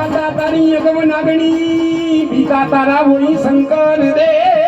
માતા તારી અગમ નાગણી બીજા તારા હોય શંકર દેવ.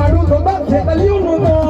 มารุ่นรบัางเข็นมาเลี้ยวหนูหอย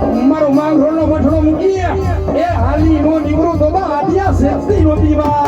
મારો માંગ રોલો મઠડો મૂકી એ હાલી નો નીવરો તો બા આટિયા સેફતી નો દીવા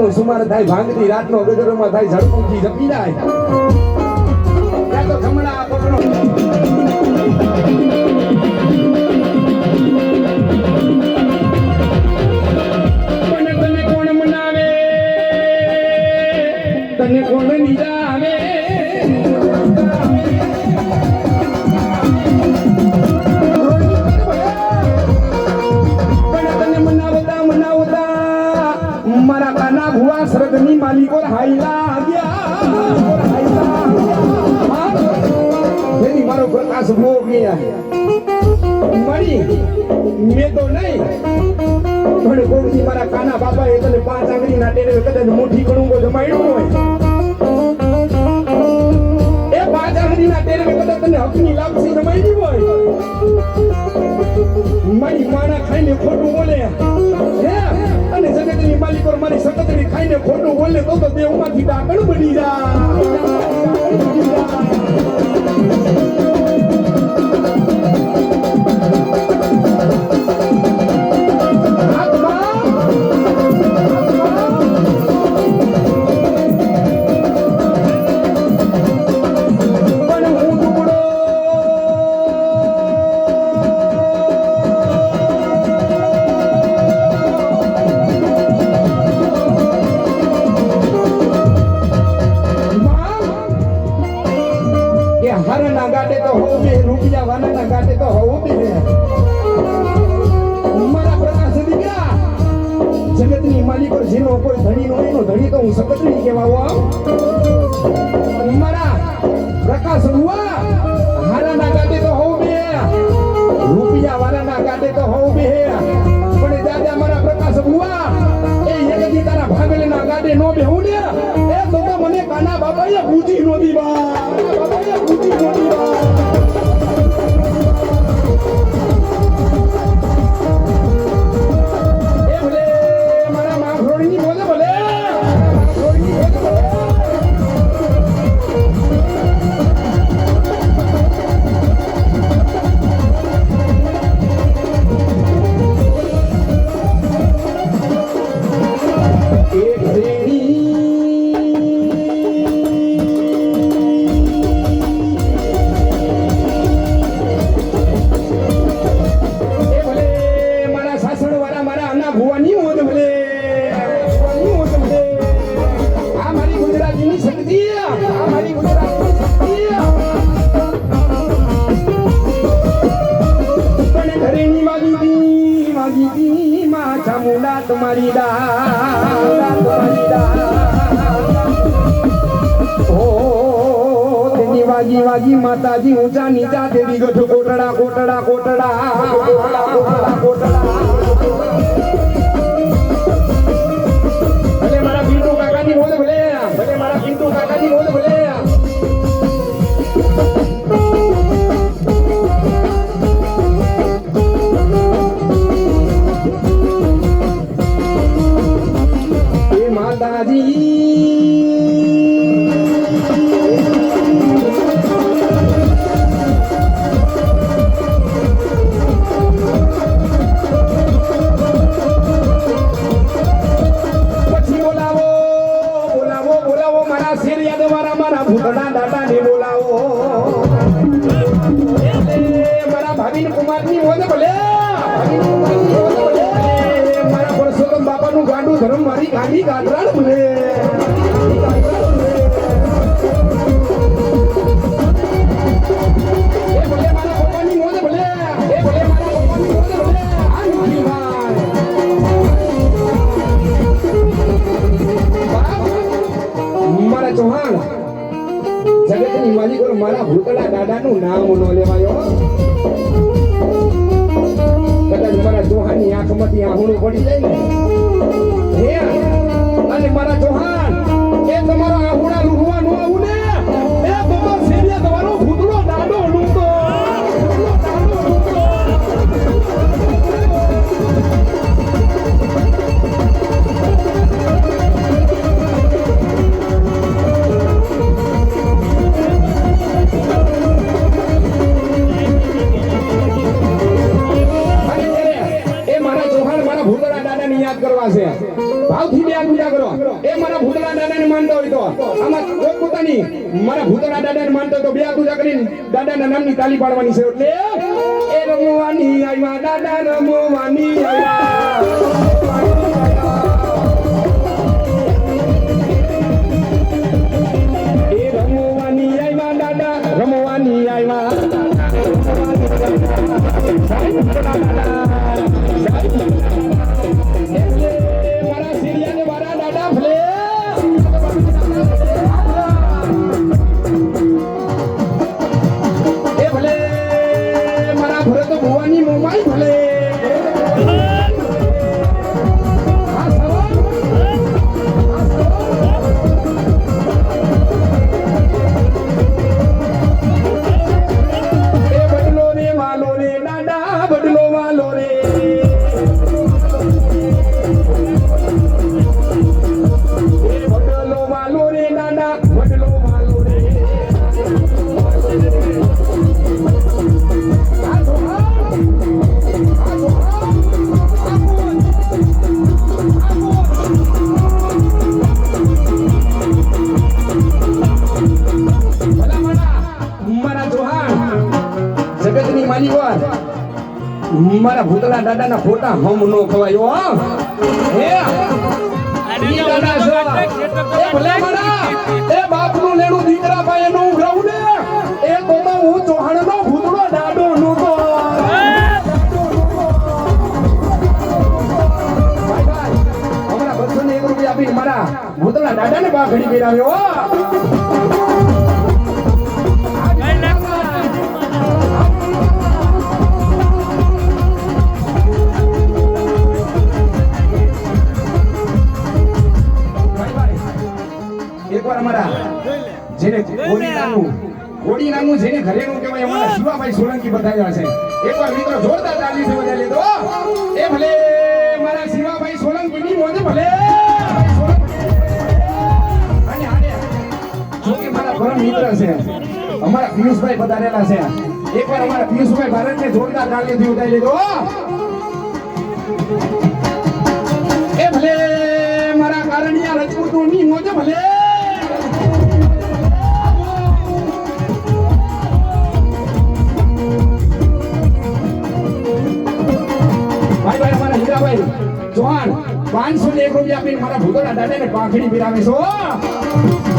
રાતનો સુમાર થાય ભાંગતી રાતનો ગજરોમાં થાય ઝડપુથી જપી જાય. કાના ભુવા શ્રદ્ધની માલિકો ગયા ગયા. મારો પ્રકાશ ભોગ મળી મેં તો નહીં, પણ કોકથી મારા કાના બાપાએ તને પાંચ આંગળીના ટેરે કદાચ મુઠ્ઠી કણુંગો જમાડ્યું હોય. એ પાંચ આંગળીના ટેરે કદાચ તને હકની લાપસી જમાડી હોય. મારી માણા ખાઈને ખોટું બોલે. ખાઈને ખોટું બોલે તો દેવમાંથી ડાકણ બની જાય. ઓ તેની વાગી વાગી માતાજી ઊંચા નીચા દેવી ગઠ કોટડા કોટડા કોટડા કોટડા કોટડા જગતની માલિકો મારા ભૂતળા દાદાનું નામ નો લેવાયો. કદાચ મારા ચૌહાણની આંખમાંથી આહુણું પડી જાય ને. અને મારા જોહાન એ તમારો આહુડા લુહવા નો આવું ને? એ તમારો શેરિયા તમારો કરવા છે. ભાવથી બે પૂજા કરો. એ મારા ભૂતળા દાદાને માનતો હોય તો. આમાં પોતપોતાની મારા ભૂતળા દાદાને માનતો તો બે પૂજા કરીને દાદાના નામની તાલી પાડવાની છે. એટલે એ રમવાની આવ્યા, દાદા રમવાની આવ્યા. એ રમવાની આવ્યા, દાદા મારા દાદા દાદાના ખોટા હમ નો ખવાયો હો. મારા એ લેણું દીકરા પાસે નું રહું ને. એ તો હું હું ચૌહાણનો ભૂતળો દાદો નું તો હમણાં બસો ને એક રૂપિયા આપી મારા ભૂતળા દાદા ને ઘડી પહેરાવ્યો જેને કોડી નામનું છે ને ઘરેનું કહેવાય અમારા શિવાભાઈ સોલંકી બતાવ્યા છે. એકવાર મિત્રો જોરદાર તાલીથી બધા લીધો એ ભલે મારા શિવાભાઈ સોલંકીની મોજે ભલે. મારા પરમ મિત્ર છે અમારા પિયુષભાઈ પધારેલા છે. એકવાર અમારા પિયુષભાઈ ભારતને જોરદાર તાલીથી ઉતારી લીધો. એ ભલે મારા કારણિયા રજપૂતોની મોજે ભલે. હીરાભાઈ પાંચસો ને એક રૂપિયા આપીને મારા ભૂતોના દાદાને પાંખડી પીરાવે છો